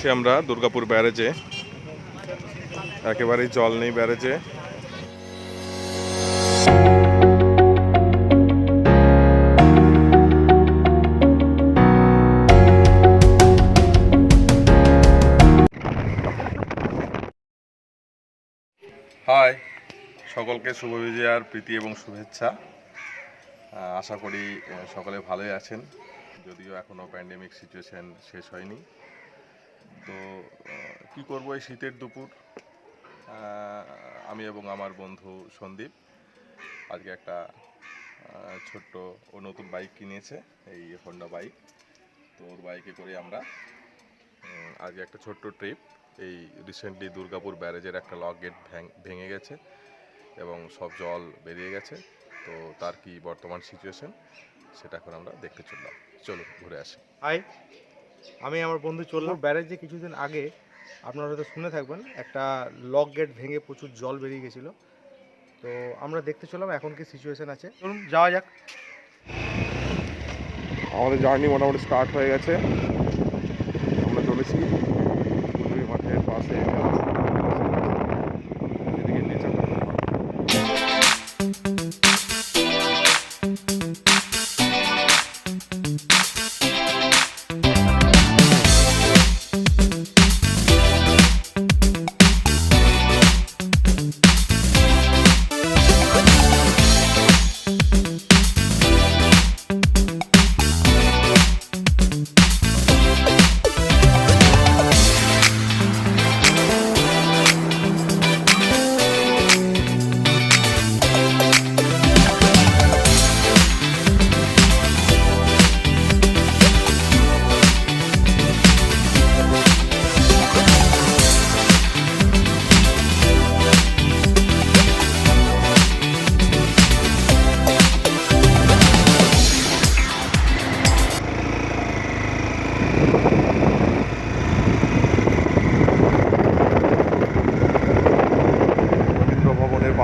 আছি আমরা দুর্গাপুর ব্যারেজে। একেবারেই জল নেই ব্যারেজে। হাই, সকলকে শুভ বিজয়ার প্রীতি এবং শুভেচ্ছা। আশা করি সকলে ভালোই আছেন। যদিও এখনও প্যান্ডেমিক সিচুয়েশান শেষ হয়নি। তো কি করব এই শীতের দুপুর? আমি এবং আমার বন্ধু সন্দীপ আজকে একটা ছোট্ট ও নতুন বাইক কিনেছে, এই হন্ডা বাইক তো ওর বাইকে করে আমরা আজকে একটা ছোট্ট ট্রিপ এই রিসেন্টলি দুর্গাপুর ব্যারেজের একটা লক গেট ভেঙে গেছে এবং সব জল বেরিয়ে গেছে। তো তার কি বর্তমান সিচুয়েশন সেটা এখন আমরা দেখতে চললাম। চলো ঘুরে আসি। হাই আমি আমার বন্ধু চললাম ব্যারেজে কিছুদিন আগে আপনারা হয়তো শুনে থাকবেন একটা লক গেট ভেঙে প্রচুর জল বেরিয়ে গেছিল। তো আমরা দেখতে চললাম এখন কি সিচুয়েশন আছে। চলুন যাওয়া যাক। আমাদের জার্নি মোটামুটি স্টার্ট হয়ে গেছে। আমরা চলেছি।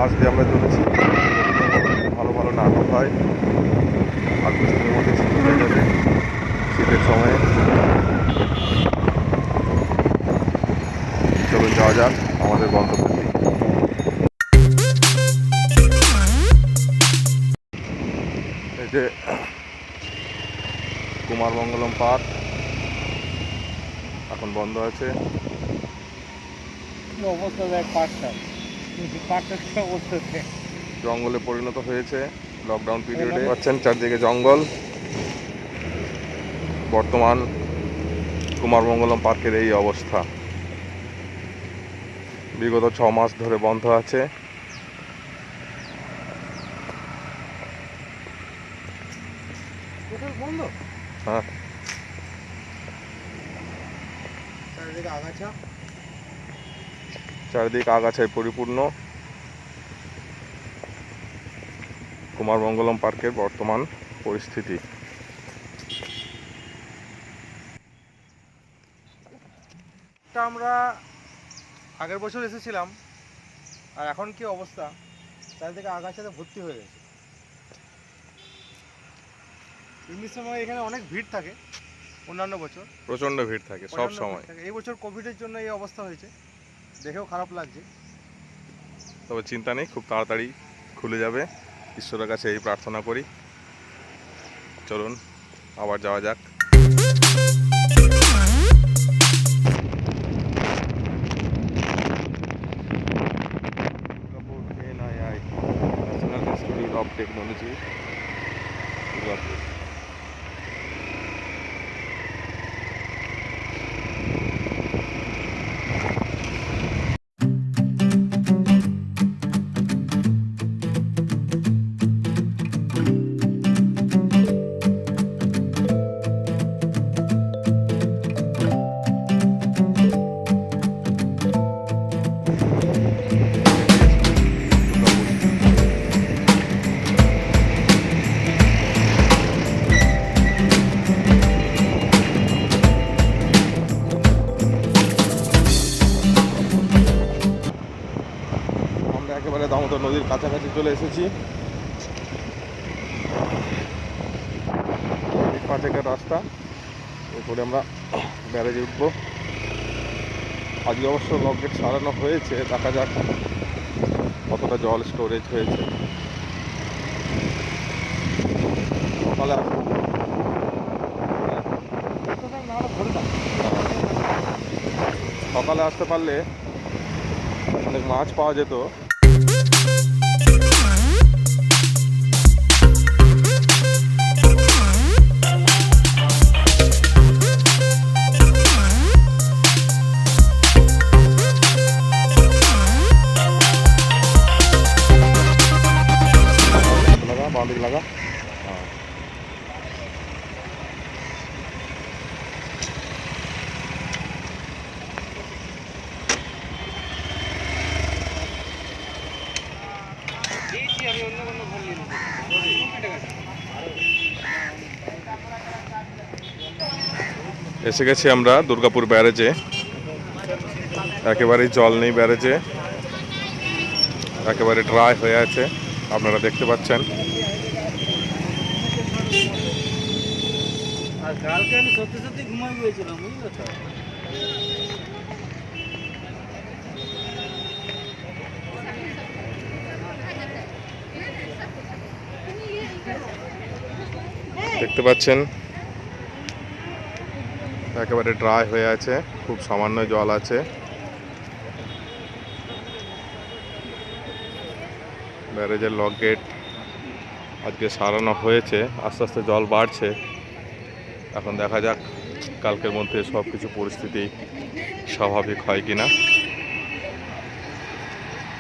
পাশ দিয়ে আমরা চলেছি ভালো ভালো নাটক হয়। আগস্টের মধ্যে ছুটি হয়ে যাবে শীতের সময়ে। চলুন যাওয়া যাক আমাদের গন্তব্যের দিকে কুমার মঙ্গলম পার্ক এখন বন্ধ আছে। অবস্থা দেখ পার্কটা? জঙ্গলে পরিণত হয়েছে লকডাউন পিরিয়ডে পাচ্ছেন চারদিকে জঙ্গল। বর্তমান কুমারমঙ্গলম পার্কের এই অবস্থা। বিগত ছ মাস ধরে বন্ধ আছে। হ্যাঁ। আগাছা। চারিদিক আগাছায় পরিপূর্ণ। কুমারমঙ্গলম পার্কের বর্তমান পরিস্থিতি। আমরা আগের বছর এসেছিলাম আর এখন কি অবস্থা? চারিদিকে আগাছাতে ভর্তি হয়ে গেছে। এমনি সময় এখানে অনেক ভিড় থাকে অন্যান্য বছর। প্রচণ্ড ভিড় থাকে সব সময়। এই বছর কোভিডের জন্য এই অবস্থা হয়েছে। দেখেও খারাপ লাগছে। তবে চিন্তা নেই খুব তাড়াতাড়ি খুলে যাবে। ঈশ্বরের কাছে এই প্রার্থনা করি। চলুন আবার যাওয়া যাক। টেকনোলজি দুর্গাপুর। একেবারে দামোদর নদীর কাছাকাছি চলে এসেছি। এই পাঁচেকের রাস্তা এরপরে আমরা ব্যারেজে উঠবো। আজকে অবশ্য লক গেট সারানো হয়েছে, দেখা যাক কতটা জল স্টোরেজ হয়েছে সকালে। সকালে আসতে পারলে অনেক মাছ পাওয়া যেত এসে গেছি আমরা দুর্গাপুর ব্যারেজে। একেবারেই জল নেই ব্যারেজে। একেবারে ড্রাই হয়ে আছে আপনারা দেখতে পাচ্ছেন। দেখতে কালকে আমি সত্যি সত্যি ঘুমাই গিয়েছিলাম বুঝলি তো দেখতে পাচ্ছেন একেবারে ড্রাই হয়ে আছে, খুব সামান্য জল আছে। ব্যারেজের লক গেট আজকে সারানো হয়েছে, আস্তে আস্তে জল বাড়ছে। এখন দেখা যাক কালকের মধ্যে সব কিছু পরিস্থিতি স্বাভাবিক হয় কিনা।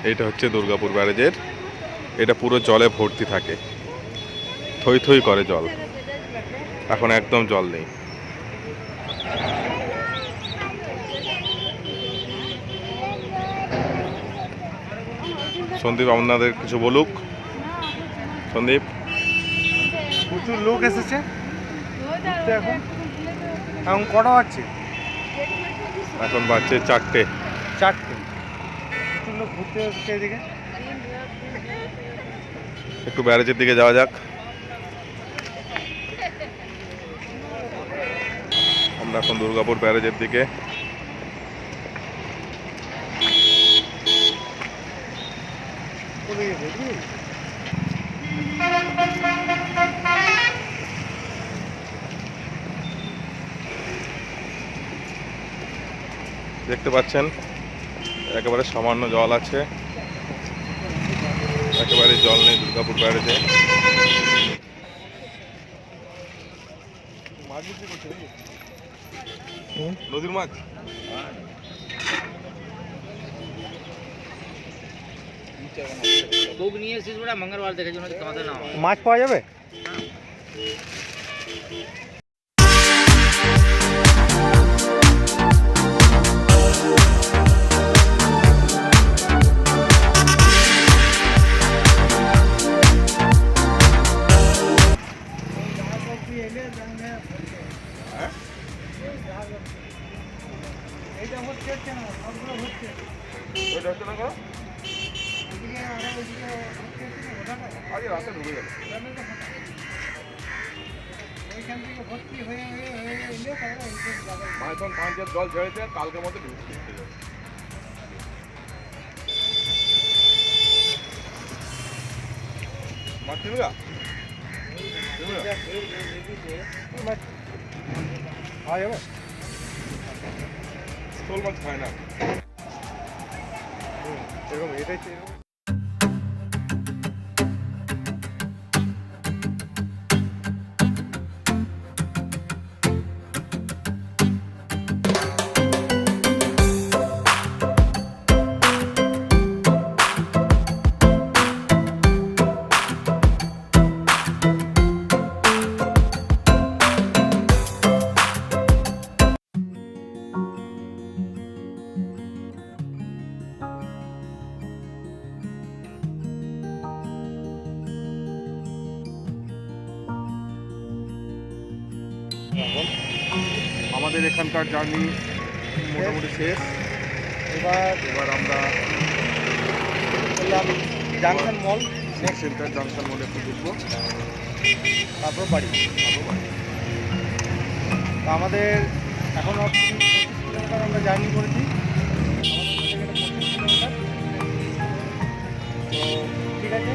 এইটা হচ্ছে দুর্গাপুর ব্যারেজের, এটা পুরো জলে ভর্তি থাকে। থই থই করে জল। এখন একদম জল নেই। সন্দীপ আপনাদের কিছু বলুক। সন্দীপ। প্রচুর লোক এসেছে। এখন এখন কটা বাজছে? এখন বাজছে চারটে। চারটে। প্রচুর লোক ঘুরতে এসেছে এদিকে। একটু ব্যারেজের দিকে যাওয়া যাক। আমরা এখন দুর্গাপুর ব্যারেজের দিকে। গেছে? দেখতে পাচ্ছেন একেবারে সামান্য জল আছে একেবারে জল নেই দুর্গাপুর ব্যারেজে? নদীর মাছ বুক নিয়ে এসেছিস বলে মঙ্গলবার দেখেছি ওনাদের কাঁদে না মাছ পাওয়া যাবে ওইটা হচ্ছে না কেন? আজকে রাতে ঢুকে গেল মাইথন পাঁচের জল ছেড়েছে কালকের মধ্যে? চিনবে না? পাওয়া যাবে শোল মাছ খায় না এরকম এটাই এখন আমাদের এখানকার জার্নি মোটামুটি শেষ। এবার এবার আমরা করলাম জাংশন মল। সেন্টার জাংশন মলে একটু ঢুকবো। তারপর বাড়ি। তারপর বাড়ি। তো আমাদের এখন কিলোমিটার আমরা জার্নি করেছি। তো ঠিক আছে।